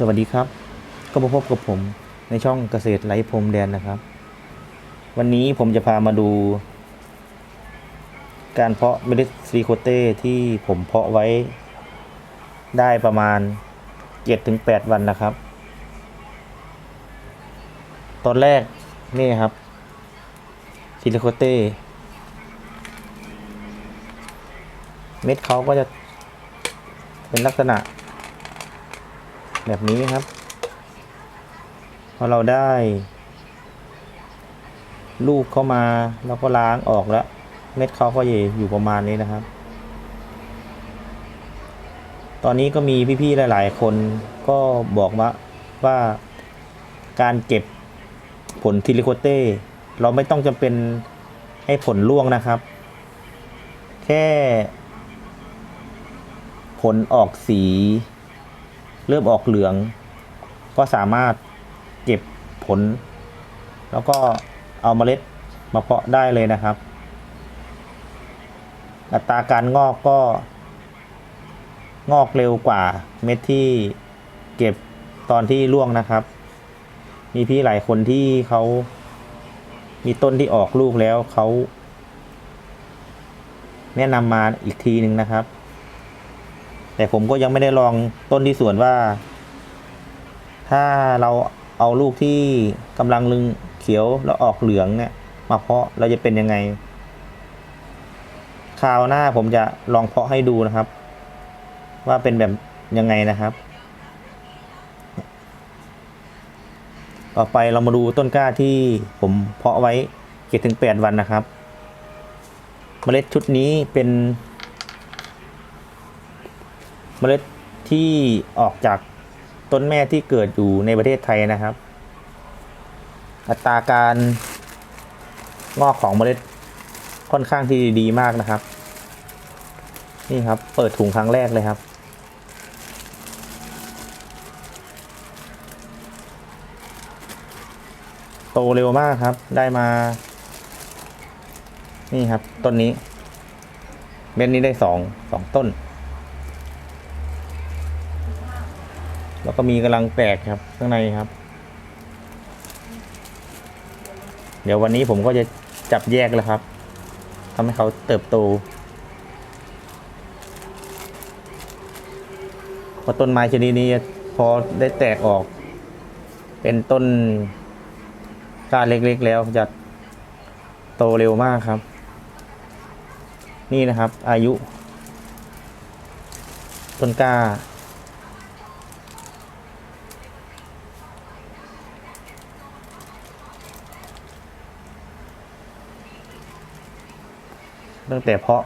สวัสดีครับ ก็มาพบกับผมในช่องเกษตรไร้พรมแดนนะครับ วันนี้ผมจะพามาดู การเพาะเมล็ดซีโคเต้ที่ผมเพาะไว้ ได้ประมาณ 7-8 วันนะครับ ตอนแรกนี่ครับซิลิโคเต้เม็ดเขาก็จะเป็นลักษณะ แบบนี้ครับ พอเราได้ ลูกเข้ามาเราก็ล้างออกแล้ว เม็ดเขาก็อยู่ประมาณนี้นะครับ ตอนนี้ก็มีพี่ๆหลาย ๆ คนก็บอกว่าว่าการเก็บผลทิลิโคเต้เราไม่ต้องจำเป็นให้ผลร่วงนะครับ แค่ผลออกสี เริ่มออกเหลือง ก็สามารถเก็บผล แล้วก็เอาเมล็ดมาเพาะได้เลยนะครับ อัตราการงอกก็ งอกเร็วกว่าเม็ดที่เก็บตอนที่ร่วงนะครับ มีพี่หลายคนที่เขามีต้นที่ออกลูกแล้วเขาแนะนำมาอีกทีหนึ่งนะครับ แต่ผมก็ยังไม่ได้ลองต้นที่สวนว่า ถ้าเราเอาลูกที่กำลังลึงเขียวแล้วออกเหลืองเนี่ย มาเพาะเราจะเป็นยังไงคราวหน้าผมจะลองเพาะให้ดูนะครับ ว่าเป็นแบบยังไงนะครับ ต่อไปเรามาดูต้นกล้าที่ผมเพาะไว้เจ็ดถึงแปดวันนะครับ เมล็ดชุดนี้เป็น เมล็ดที่ออกจากต้นแม่ที่เกิดอยู่ในประเทศไทยนะครับ อัตราการงอกของเมล็ดค่อนข้างที่ดีมากนะครับ นี่ครับ เปิดถุงครั้งแรกเลยครับ โตเร็วมากครับ ได้มา นี่ครับ ต้นนี้ เม็ดนี้ได้สองสองต้น แล้ว ก็มีกำลังแตกครับข้างในครับ เดี๋ยววันนี้ผมก็จะจับแยกแล้วครับทำให้เขาเติบโตเพราะต้นไม้ชนิดนี้พอได้แตกออก เป็นต้นก้าเล็กๆแล้วจะโตเร็วมากครับ นี่นะครับอายุต้นกล้า ตั้งแต่เพาะ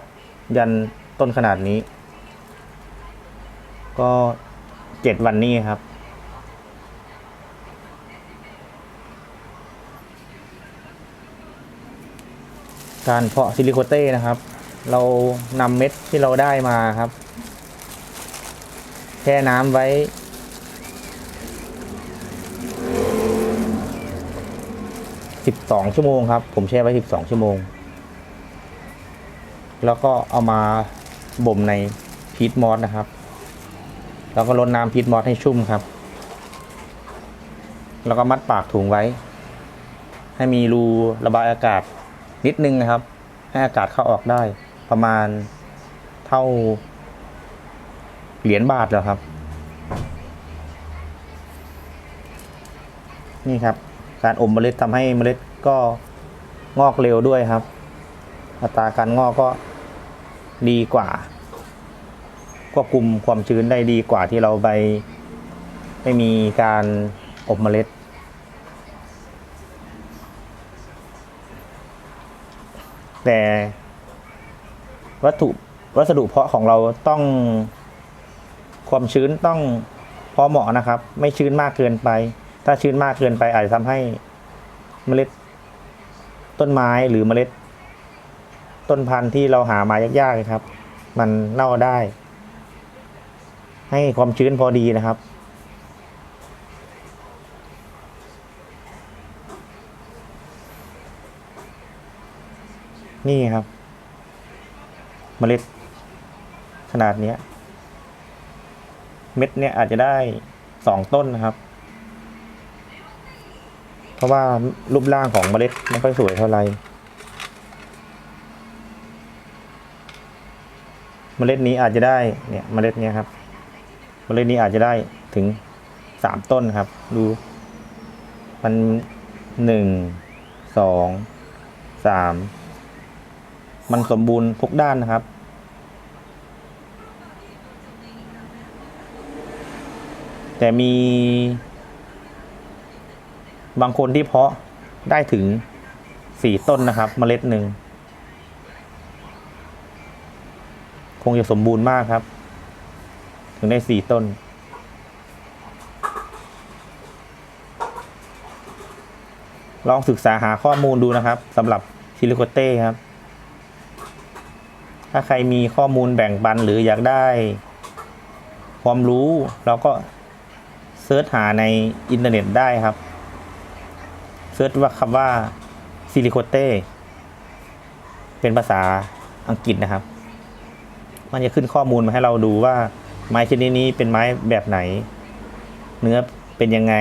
ยันต้นขนาดนี้ ก็เจ็ดวันนี้ครับ การเพาะซิลิโคเต้นะครับ เรานำเม็ดที่เราได้มาครับ แช่น้ำไว้สิบสองชั่วโมงครับ ผมแช่ไว้สิบสองชั่วโมง แล้วก็เอามาบ่มในพีทมอสนะครับ แล้วก็ลดน้ำพีทมอสให้ชุ่มครับ แล้วก็มัดปากถุงไว้ ให้มีรูระบายอากาศนิดนึงนะครับ ให้อากาศเข้าออกได้ประมาณเท่าเหรียญบาทแล้วครับ นี่ครับ การอมเมล็ดทำให้เมล็ดก็งอกเร็วด้วยครับ อัตราการงอกก็ ดีกว่าควบคุมความชื้นได้ดีกว่าที่เราไปไม่มีการอบเมล็ด แต่วัตถุวัสดุเพาะของเราต้องความชื้นต้องพอเหมาะนะครับ ไม่ชื้นมากเกินไป ถ้าชื้นมากเกินไปอาจจะทำให้เมล็ดต้นไม้หรือเมล็ด ต้นพันธุ์ที่เราหามายากๆครับ มันเน่าได้ ให้ความชื้นพอดีนะครับ นี่ครับ เมล็ดขนาดเนี้ยเม็ดเนี่ยอาจจะได้สองต้นนะครับ เพราะว่ารูปร่างของเมล็ดไม่ค่อยสวยเท่าไหร่ เมล็ดนี้อาจจะได้เนี่ยเมล็ดเนี้ยครับ เมล็ดนี้อาจจะได้ถึงสามต้นครับ ดู มันหนึ่งสองสามมันสมบูรณ์ทุกด้านนะครับ แต่มี บางคนที่เพาะได้ถึงสี่ต้นนะครับ เมล็ดหนึ่ง คงจะสมบูรณ์มากครับ ถึงได้สี่ต้น ลองศึกษาหาข้อมูลดูนะครับสำหรับซิลิโคเต้ครับ ถ้าใครมีข้อมูลแบ่งปันหรืออยากได้ ความรู้เราก็เซิร์ชหาในอินเทอร์เน็ตได้ครับเซิร์ชว่าคำว่าซิลิโคเต้เป็นภาษาอังกฤษนะครับ มันจะขึ้นข้อมูลมาให้เราดูว่าไม้ชนิดนี้เป็นไม้แบบไหน เนื้อเป็นยังไง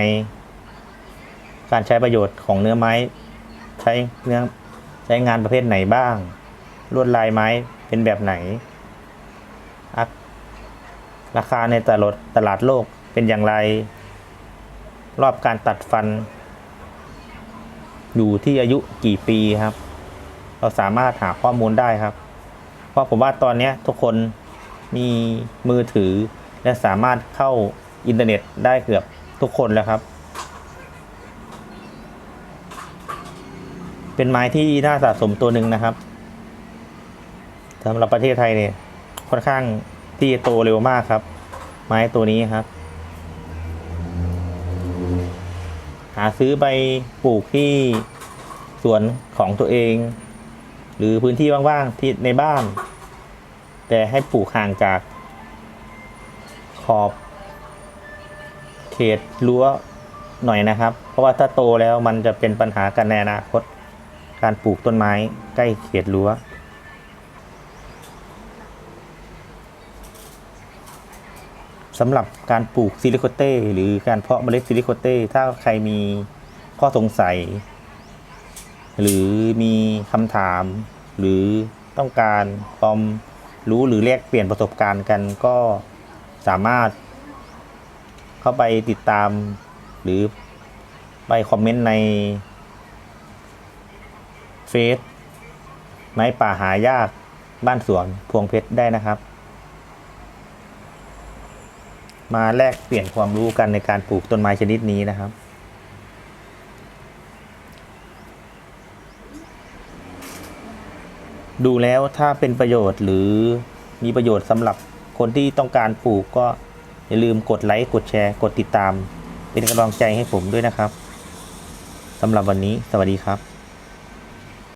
การใช้ประโยชน์ของเนื้อไม้ ใช้เนื้อใช้งานประเภทไหนบ้าง ลวดลายไม้เป็นแบบไหน ราคาในตลาดตลาดโลกเป็นอย่างไร รอบการตัดฟัน อยู่ที่อายุกี่ปีครับ เราสามารถหาข้อมูลได้ครับ เพราะผมว่าตอนนี้ทุกคนมีมือถือ และสามารถเข้าอินเทอร์เน็ตได้เกือบทุกคนแล้วครับ เป็นไม้ที่น่าสะสมตัวหนึ่งนะครับสำหรับประเทศไทยเนี่ยค่อนข้างที่โตเร็วมากครับ ไม้ตัวนี้ครับ หาซื้อไปปลูกที่สวนของตัวเอง หรือพื้นที่ว่างๆที่ในบ้าน แต่ให้ปลูกห่างจาก ขอบ เขตรั้วหน่อยนะครับ เพราะว่าถ้าโตแล้วมันจะเป็นปัญหากันในอนาคต การปลูกต้นไม้ใกล้เขตรั้วสำหรับการปลูกซิลิโคเต้หรือการเพาะเมล็ดซิลิโคเต้ถ้าใครมีข้อสงสัย หรือมีคำถาม หรือต้องการความรู้หรือแลกเปลี่ยนประสบการณ์กันก็สามารถเข้าไปติดตาม หรือไปคอมเมนต์ในเฟซไม้ป่าหายากบ้านสวนพวงเพชรได้นะครับ มาแลกเปลี่ยนความรู้กันในการปลูกต้นไม้ชนิดนี้นะครับ ดูแล้วถ้าเป็นประโยชน์หรือมีประโยชน์สำหรับคนที่ต้องการปลูกก็อย่าลืมกดไลค์กดแชร์ กดติดตาม เป็นกำลังใจให้ผมด้วยนะครับสำหรับวันนี้สวัสดีครับ